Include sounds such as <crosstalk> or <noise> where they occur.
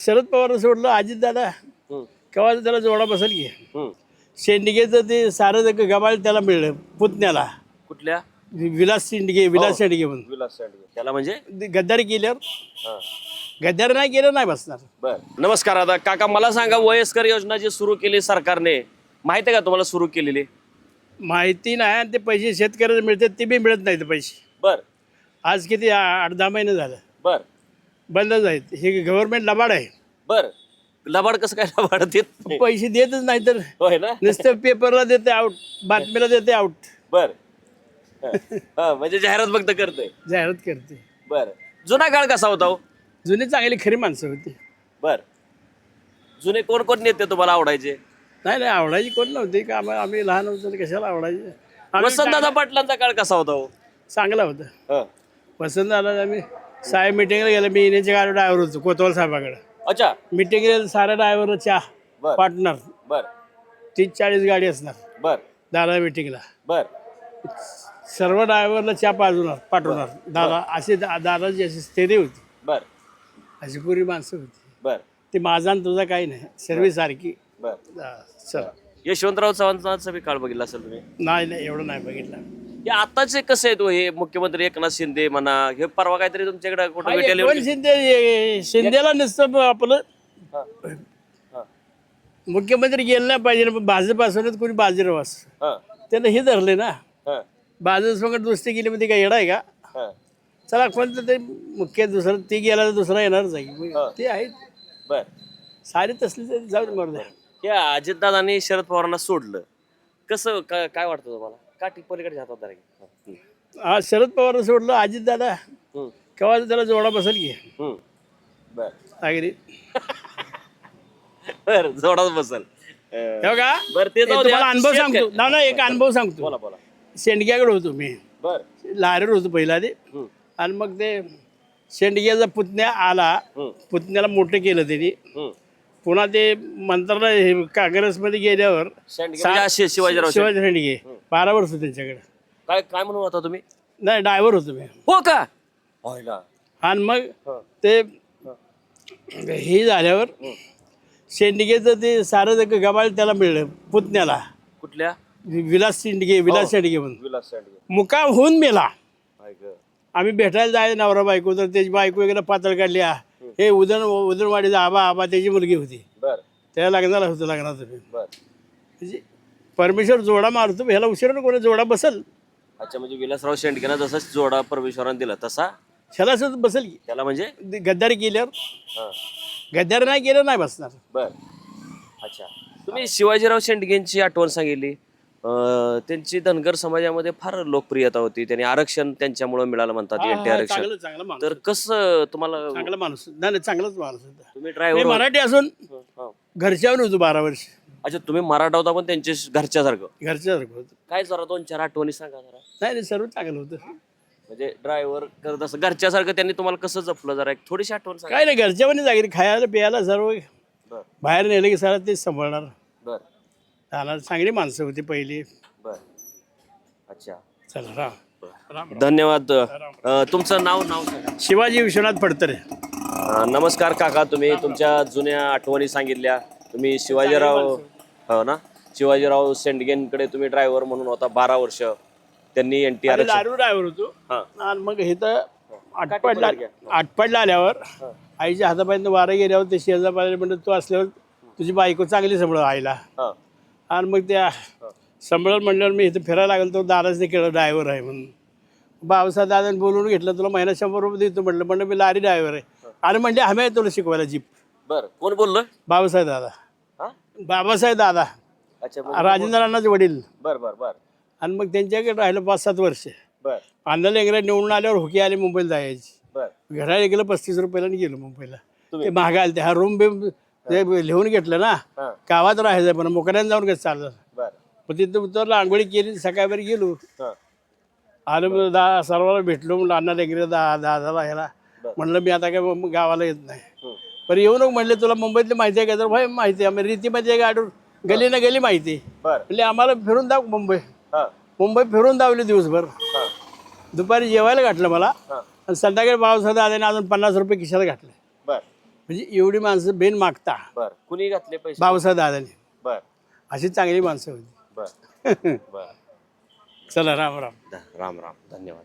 शरद पवार सोडलं अजित दादा हम्म, केव्हा त्याला जोडा बसेल की. शेंडगेचं ते सारं ते गबाळ त्याला मिळलं पुतण्याला. कुठल्या? विलास शेंडगे विलास शेंडगे म्हणून. विलास शेंडगे. त्याला म्हणजे? गद्दारी केल्यावर. हा. गद्दारी नाही केलं नाही बसणार. बर. नमस्कार आता. काका मला सांगा वयस्कर योजना जी सुरू केली सरकारने माहिती आहे का तुम्हाला सुरू केलेली? माहिती नाही आणि ते पैसे शेतकऱ्याला मिळतात ते बी मिळत नाहीत पैसे. बर. आज किती आ- आठ दहा महिने झालं. बर. बंदच आहेत हे गव्हर्नमेंट लबाड आहे. बर. लबाड कसं काय लबाड देत नाही? पैसे देतच नाही तर होय ना? नुसतं पेपरला देते आउट बातमीला देते आउट बर. हा, म्हणजे जाहिरात फक्त करतोय. जाहिरात करते बर. जुना काळ कसा होता हो? जुनी चांगली खरी माणसं होती. बर. जुने कोण कोण नेते तुम्हाला आवडायचे? नाही नाही आवडायची कोण नव्हती. का आम्हा- आम्ही लहान होतो तर कशाला आवडायची? आम्ही वसंतदादा पाटलांचा काळ कसा होता हो? चांगला होता. हा. पसंत आला आम्ही साहेब मिटिंगला गेलं मी येण्याच्या गाडी ड्रायव्हर होतो कोतवाल साहेबाकडे. अच्छा. मिटिंगला साऱ्या ड्रायव्हर चहा बर. पार्टनर बर. तीस चाळीस गाडी असणार. बर. दादा मिटिंगला बर. सर्व ड्रायव्हरला चहा पाजवणार पाठवणार. दादा असे दा- दादाची अशी स्थिती होती. बर. अशी पुरी माणसं होती. बर. ती माझा आणि तुझा काही नाही. सर्व सारखी. बर. हा, चल. यशवंतराव चव्हाणांचा बी काळ बघितला असेल तुम्ही? नाही नाही एवढं नाही बघितलं. हे आताचे कसे आहेत हो हे मुख्यमंत्री एकनाथ शिंदे म्हणा हे परवा काहीतरी तुमच्याकडे कुठं एकवन शिंदे हे- शिंदेला नुसतं आपलं. मुख्यमंत्री गेलं नाही पाहिजे पण भाजप असूनच कोणी बाजीराव असं हा. त्यानं हे धरले ना हा. बाजूसंगत दोस्ती केली म्हणजे काय येडा आहे का. चला कोणतं ते मुख्य दुसरं ते गेला तर दुसरा येणारच आहे हा. ते आहेत बर सारे तसले तरी जाऊ दे मरू द्या. अजितदादांनी शरद पवारांना सोडलं कसं काय काय वाटतं तुम्हाला का टिक पलीकडे जातात जरा की? हं. हा शरद पवार सोडलं अजित दादा. केव्हा त्याला जोडा बसेल की. बर अगदी बर जोडाच बसल अं, हो का बरं, ते जाऊ द्या. तुम्हाला अनुभव शेतकरी- सांगतो ना ना एक अनुभव सांगतो बोला बोला शेंडग्याकडे होतो मी बर लारेर होतो पहिला ते. आणि मग ते शेंडग्याचा पुतण्या आला. पुतण्याला मोठं केलं त्यांनी. पुन्हा ते मंत्रालय हे काँग्रेसमध्ये गेल्यावर शेंडगे म्हणजे असे शिवाजीराव शेंडगे. शिवाजी शेंडगे बारा वर्ष त्यांच्याकडे. काय काय म्हणून होता तुम्ही? नाही ड्रायव्हर होतो मी. हो का? होयला आणि मग हं. ते हे. झाल्यावर शेंडगेचं ते सारं ते गबाळ त्याला मिळलं पुतण्याला. कुठल्या? वि- विलास शेंडगे विलास शेंडगे म्हणून. विलास शेंडगे. मुकाम होऊन मेला. हाय ग. आम्ही भेटायला जायचं नवरा बायको तर त्याची बायको वगैरे पातळ काढली हा. उदन उदनवाडीचा आबा आबा त्याची मुलगी होती. बर. त्याला लग्नाला होतं लग्नाचं बी. बर. म्हणजे परमेश्वर जोडा मारतो ह्याला उशिरा कोणी जोडा बसल. अच्छा म्हणजे विलासराव शेंडगेना जसा जोडा परमेश्वराने दिला तसा? ह्याला सुद्धा बसल की. त्याला म्हणजे? ते गद्दारी केल्यावर. हा. गद्दारी नाही केलं नाही बसणार. बर. अच्छा. तुम्ही शिवाजीराव शेंडगेंची आठवण सांगितली. त्यांची धनगर समाजामध्ये फार लोकप्रियता होती. त्यांनी आरक्षण त्यांच्यामुळे मिळालं म्हणतात हा, एनटी हा, आरक्षण चांगलं माणूस तर कसं तुम्हाला चांगला माणूस नाही नाही चांगलाच माणूस होता. तुम्ही मी ड्रायव्हर मराठी असून घरच्यावर होतो बारा वर्ष. अच्छा तुम्ही मराठा होता पण त्यांच्या घरच्यासारखं. घरच्यासारखं होतं. काय जरा दोन चार आठवणी सांगा जरा. नाही नाही सर्व चांगलं होतं. म्हणजे ड्रायव्हर करत असं घरच्यासारखं त्यांनी तुम्हाला कसं जपलं जरा एक थोडीशी आठवण सांगा. काय नाही घरच्यावानी जागी खायला प्यायला सर्व बर. बाहेर नेलं की सारा तेच सांभाळणार. बर. राहणार चांगली माणसं होती पहिली. बर. अच्छा. चला राम. राम धन्यवाद. अं, तुमचं नाव नाव सांगा. शिवाजी विश्वनाथ फडतरे अ, नमस्कार काका तुम्ही तुमच्या जुन्या आठवणी सांगितल्या. तुम्ही शिवाजीराव हो ना? शिवाजीराव शेंडगेंकडे तुम्ही ड्रायव्हर म्हणून होता बारा वर्ष. त्यांनी एन टी आर दारू ड्रायव्हर होतो. हा. आणि मग हे तर आटपाडला आटपाडला आल्यावर आईच्या हातापायनं वारं गेल्यावर ते शेजापायला म्हणत तू असल्यावर तुझी बायको चांगली सांभाळ आईला. हा. आणि मग त्या सांभाळत म्हणल्यावर मी इथं फिरायला लागलो तो दादाच केलं ड्रायव्हर आहे म्हणून. बाबासाहेब दादाने बोलून घेतलं तुला महिना शंभर रुपये देतो म्हटलं म्हणलं मी लारी ड्रायव्हर आहे. आणि आम्ही आहे तुला शिकवायला जीप. बर कोण बोललं? बाबासाहेब दादा. हा? बाबासाहेब दादा. अच्छा राजेंद्र अण्णाचे वडील. बर बर बर. आणि मग त्यांच्याकडे राहिलं पाच सात वर्ष. बर. अंधाला इंग्रज निवडून आल्यावर हुकी आले मुंबईला जायची. बर. घराला गेलं पस्तीस रुपयाला गेलो मुंबईला. ते महागा आले ते हा रूम बिम ते लिहून घेतलं ना. हा. गावात राहायचं पण मोकऱ्यानं जाऊन कसं चाललं? बर. मग तिथं उतरलं आंघोळी केली सकाळभर गेलो. हा. आलं मग दा सर्वांना भेटलो म्हणलं अण्णाला गेलं दा दादाला ह्याला म्हणलं मी आता काय मग गावाला येत नाही. पण येऊ नको म्हणले तुला मुंबईतली माहिती आहे का? तर भाई माहिती आहे. आम्ही रीतीमध्ये गाडून. गली ना गली माहिती आहे. बर. म्हणले आम्हाला फिरून दाव मुंबई. हा. मुंबई फिरून दावली दिवसभर. हा. दुपारी जेवायला घातलं मला. हा. आणि संध्याकाळी बाबासाहेब दादाने अजून पन्नास रुपये खिशाला घातले. म्हणजे एवढी माणसं बेन मागता. बर. कुणी घातले पैसे? बाबासाहेब दादाने. बर. अशी चांगली माणसं होती. बर. <laughs> बर. चला राम राम. राम राम. धन्यवाद.